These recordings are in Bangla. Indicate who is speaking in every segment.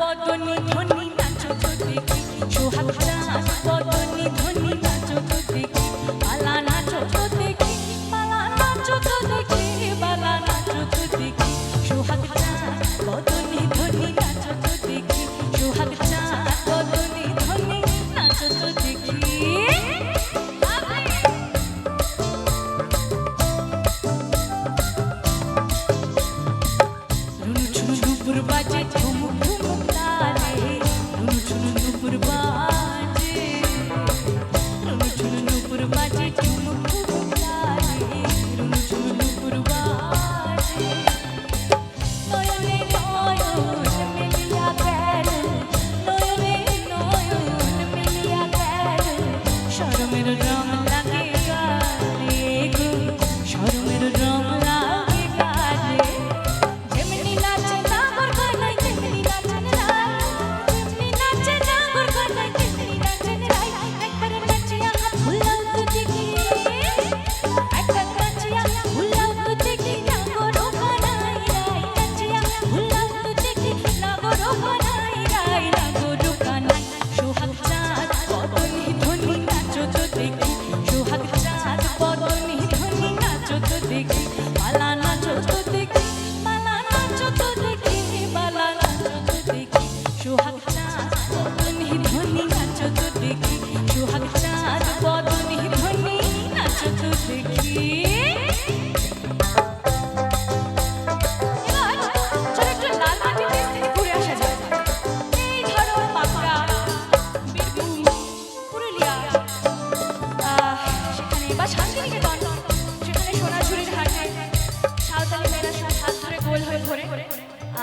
Speaker 1: বদনি ধনি নাচো তো দেখি সোহাগ নাচ বদনি ধনি নাচো তো দেখি পালা নাচো তো দেখি পালা নাচো তো দেখি পালা নাচো তো দেখি সোহাগ নাচ বদনি ধনি নাচো তো দেখি সোহাগ নাচ বদনি ধনি নাচো তো দেখি রুনু চুনু বাজে ঝুমুর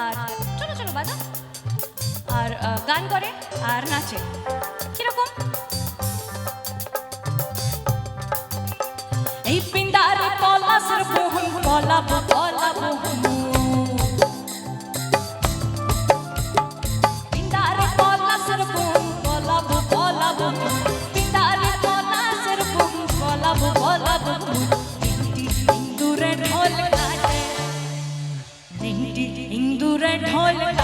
Speaker 1: আর চলো চলো বাজা আর গান করে আর নাচে। কীরকম? এই পিন্দারে পলাশের বহু পলাবো পলাবো Hola.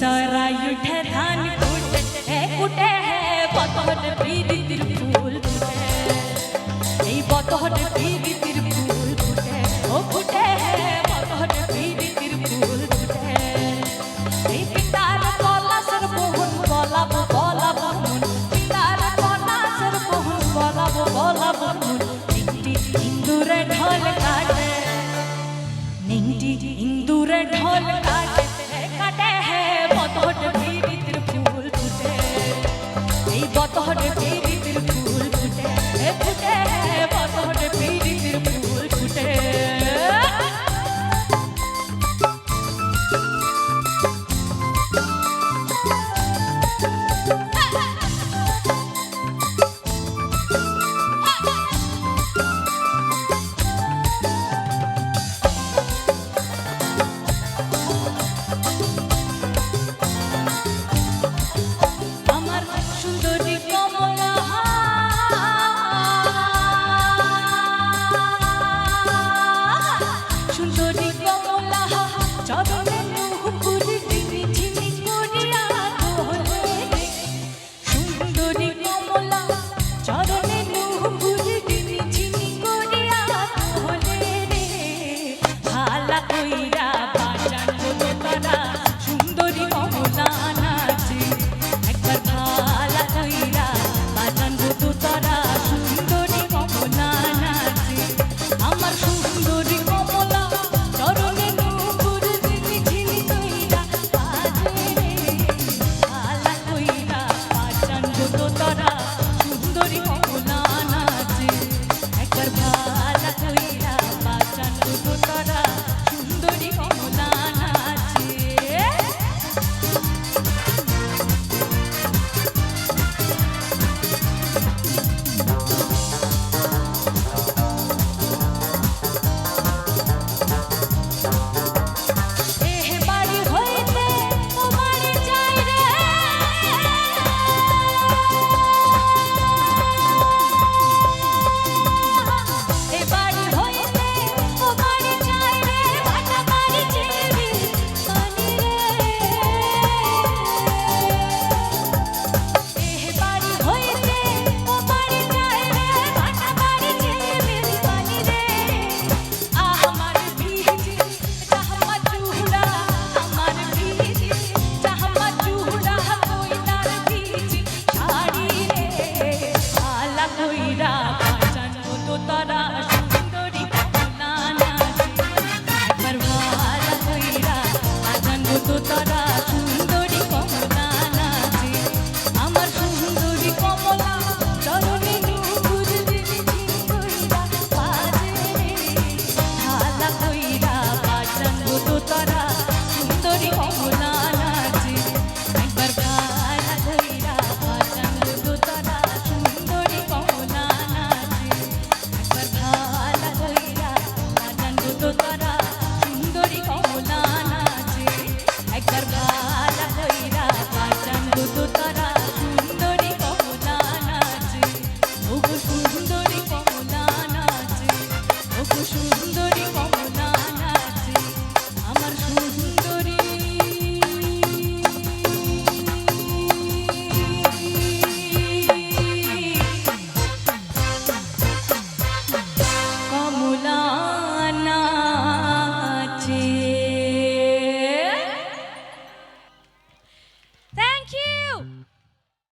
Speaker 1: सराय ठहरान कुट है कुट है पत्थर पीरी কইরা বাজান কত তারা